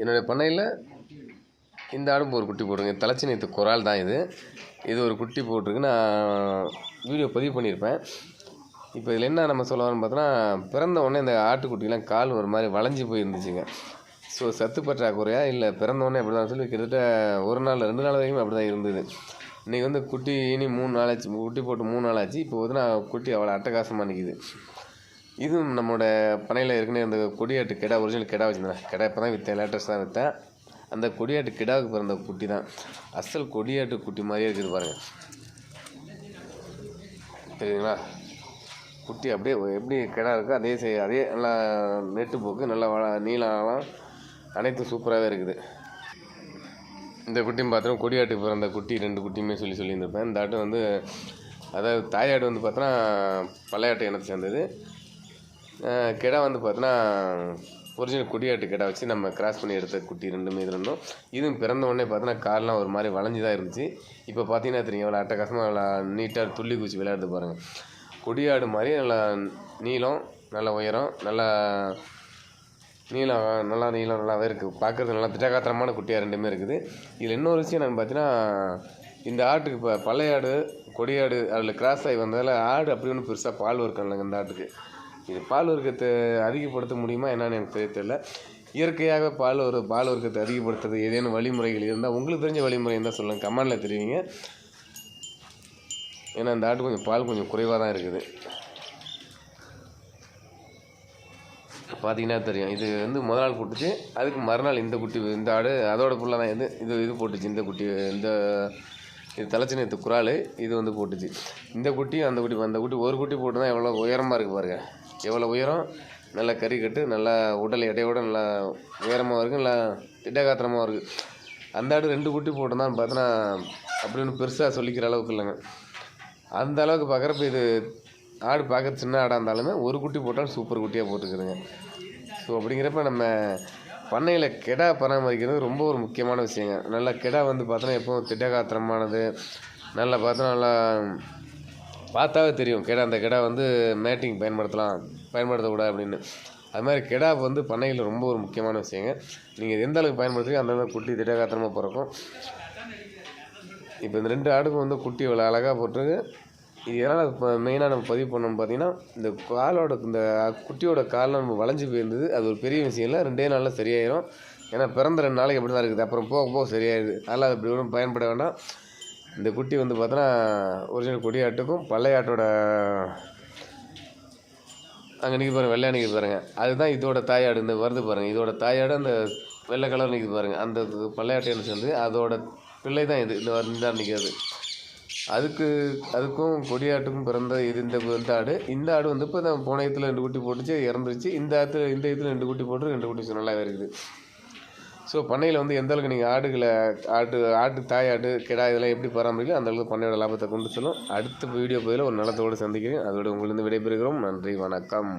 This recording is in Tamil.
என்னுடைய பண்ணையில் இந்த ஆடும் ஒரு குட்டி போட்டுருங்க தலைச்சி குரால் தான் இது. இது ஒரு குட்டி போட்டிருக்கு. நான் வீடியோ பதிவு பண்ணியிருப்பேன். இப்போ இதில் என்ன நம்ம சொல்ல வரோம்னு பார்த்தோன்னா பிறந்த உடனே இந்த ஆட்டுக்குட்டிலாம் கால் ஒரு மாதிரி வளைஞ்சி போயிருந்துச்சுங்க. ஸோ சத்து பற்றாக்குறையா இல்லை பிறந்த உடனே அப்படி தான் சொல்லி கிட்டத்தட்ட ஒரு நாள் ரெண்டு நாள் வரைக்கும் அப்படி தான் இருந்தது. இன்றைக்கி வந்து குட்டி இனி மூணு நாள் ஆச்சு. குட்டி போட்டு மூணு நாள் ஆச்சு. இப்போ வந்து நான் குட்டி அவ்வளோ அட்டகாசமாக நிற்கிது இதுவும் நம்மளோட பனையில் ஏற்கனவே அந்த கொடியாட்டு கிடா ஒரிஜினல் கிடா வச்சுருந்தேன் கிடா இப்போ தான் விற்றேன் லேட்டஸ்ட் தான் விற்றேன் அந்த கொடியாட்டு கிடாவுக்கு பிறந்த குட்டி தான். அசல் கொடியாட்டு குட்டி மாதிரியே இருக்குது பாருங்கள் தெரியுங்களா குட்டி அப்படியே எப்படி கிடா இருக்கோ அதே செய் அதே நல்லா நெட்டு போக்கு நல்லா வள நீளம் அனைத்தும் சூப்பராகவே இருக்குது. இந்த குட்டியும் பார்த்தோன்னா கொடியாட்டுக்கு பிறந்த குட்டி ரெண்டு குட்டியுமே சொல்லி சொல்லியிருந்திருப்பேன். இந்த ஆட்டு வந்து அதாவது தாயாடு வந்து பார்த்தோன்னா பழையாட்டு இனத்தை சேர்ந்தது. கிடா வந்து பார்த்தோன்னா ஒரிஜினல் குடியாட்டு கிடா வச்சு நம்ம கிராஸ் பண்ணி எடுத்த குட்டி ரெண்டுமே இது ரெண்டும் இதுவும் பிறந்த உடனே பார்த்தோன்னா கால்லாம் ஒரு மாதிரி வளைஞ்சு தான் இருந்துச்சு. இப்போ பார்த்தீங்கன்னா தெரியும் எவ்வளோ அட்டகாசமாக எவ்வளோ நீட்டாக துள்ளி குச்சி விளையாடுது பாருங்கள் கொடியாடு மாதிரி நல்லா நீளம் நல்ல உயரம் நல்லா நீளம் நல்லா நீளம் நல்லாவே இருக்குது பார்க்குறது நல்லா திட்டகாத்திரமான குட்டியாக ரெண்டுமே இருக்குது. இதில் இன்னொரு விஷயம் என்னென்னு பார்த்தீங்கன்னா இந்த ஆட்டுக்கு இப்போ பழைய ஆடு கொடியாடு அதில் கிராஸ் ஆகி வந்ததால் ஆடு அப்படி ஒன்றும் பெருசாக பால் வர்க்கம் இல்லைங்க இந்த ஆட்டுக்கு. இது பால் வர்க்கத்தை அதிகப்படுத்த முடியுமா என்னன்னு எனக்கு தெரிய தெரியல. இயற்கையாக பால் ஒரு பால் வர்க்கத்தை அதிகப்படுத்துறது ஏதேனும் வழிமுறைகள் இருந்தால் உங்களுக்கு தெரிஞ்ச வழிமுறை இருந்தால் சொல்லுங்கள் கமெண்டில் தெரிவிங்க. ஏன்னா இந்த ஆட்டு கொஞ்சம் பால் கொஞ்சம் குறைவாக தான் இருக்குது. பார்த்தீங்கன்னா தெரியும். இது வந்து முதல் நாள் போட்டுச்சு. அதுக்கு மறுநாள் இந்த குட்டி இந்த ஆடு அதோட புள்ள தான் இது இது இது போட்டுச்சு. இந்த குட்டி இந்த இது தலைச்சின நேற்று குறால் இது வந்து போட்டுச்சு. இந்த குட்டி அந்த குட்டி அந்த குட்டி ஒரு குட்டி போட்டு தான் எவ்வளோ உயரமாக இருக்குது பாருங்கள் எவ்வளோ உயரம்? நல்லா கறி கட்டு நல்லா உடல் எடையோடு நல்லா உயரமாக இருக்குது நல்லா திட்டகாத்திரமாக இருக்குது அந்த ஆடு ரெண்டு குட்டி போட்டு பார்த்தோன்னா பார்த்தோன்னா அப்படின்னு பெருசாக சொல்லிக்கிற அளவுக்கு இல்லைங்க. அந்த அளவுக்கு பார்க்குறப்ப இது ஆடு பார்க்க சின்ன ஆடாக இருந்தாலுமே ஒரு குட்டி போட்டாலும் சூப்பர் குட்டியாக போட்டுக்குதுங்க. ஸோ அப்படிங்கிறப்ப நம்ம பண்ணையில் கெடா பராமரிக்கிறது ரொம்ப ஒரு முக்கியமான விஷயங்க. நல்லா கெடா வந்து பார்த்தோன்னா எப்போவும் திட்டகாத்திரமானது. நல்லா பார்த்தோன்னா நல்லா பார்த்தாவே தெரியும். கெடா அந்த கெடா வந்து மேட்டிங் பயன்படுத்தலாம் பயன்படுத்தக்கூடாது அப்படின்னு. அது மாதிரி கெடா வந்து பண்ணையில் ரொம்ப ஒரு முக்கியமான விஷயங்க. நீங்கள் எந்த அளவுக்கு பயன்படுத்துறீங்க அந்த அளவுக்கு குட்டி திடகாத்திரமாக பிறக்கும். இப்போ இந்த ரெண்டு ஆடுக்கும் வந்து குட்டி இவ்வளோ அழகாக போட்டிருக்கு. இது எதனால் இப்போ மெயினாக நம்ம பதிவு பண்ணோம்னு பார்த்தீங்கன்னா இந்த காலோட இந்த குட்டியோட காலில் நம்ம வளைஞ்சு போயிருந்தது. அது ஒரு பெரிய விஷயம் இல்லை. ரெண்டே நாளில் சரியாயிரும். ஏன்னா பிறந்த ரெண்டு நாளைக்கு அப்படி தான் இருக்குது. அப்புறம் போக போக சரியாயிடுது. அதனால் அது இப்படி ஒன்றும் பயன்பட வேண்டாம். இந்த குட்டி வந்து பார்த்தோன்னா ஒரிஜினல் கொடியாட்டுக்கும் பழைய ஆட்டோட அங்கே நிற்க பாருங்க வெள்ளை நிற்க பாருங்கள் அதுதான் இதோட தாயாடு இந்த வருது பாருங்கள் இதோட தாயாடு அந்த வெள்ளை கலர் நிற்க பாருங்கள் அந்த பழையாட்டு என்ன சேர்ந்து அதோட பிள்ளை தான் இது. இந்த இந்த நிற்கிறது அதுக்கு அதுக்கும் கொடியாட்டுக்கும் பிறந்த இது இந்த இந்த ஆடு. இந்த ஆடு வந்து இப்போ தான் போன இடத்துல ரெண்டு குட்டி போட்டுச்சு இறந்துருச்சு. இந்த இடத்துல இந்த இடத்துல ரெண்டு குட்டி போட்டு ரெண்டு குட்டி நல்லாவே இருக்குது ஸோ பண்ணையில் வந்து எந்த அளவுக்கு நீங்கள் ஆடுகளை ஆட்டு ஆட்டு தாய் ஆடு கிடா இதெல்லாம் எப்படி பராமரிக்கலாம் அந்த அளவுக்கு பண்ணையோட லாபத்தை கொண்டு செல்லும். அடுத்த வீடியோ பதில் ஒரு நலத்தோடு சந்திக்கிறேன். அதோட உங்களிருந்து விடைபெறுகிறோம். நன்றி வணக்கம்.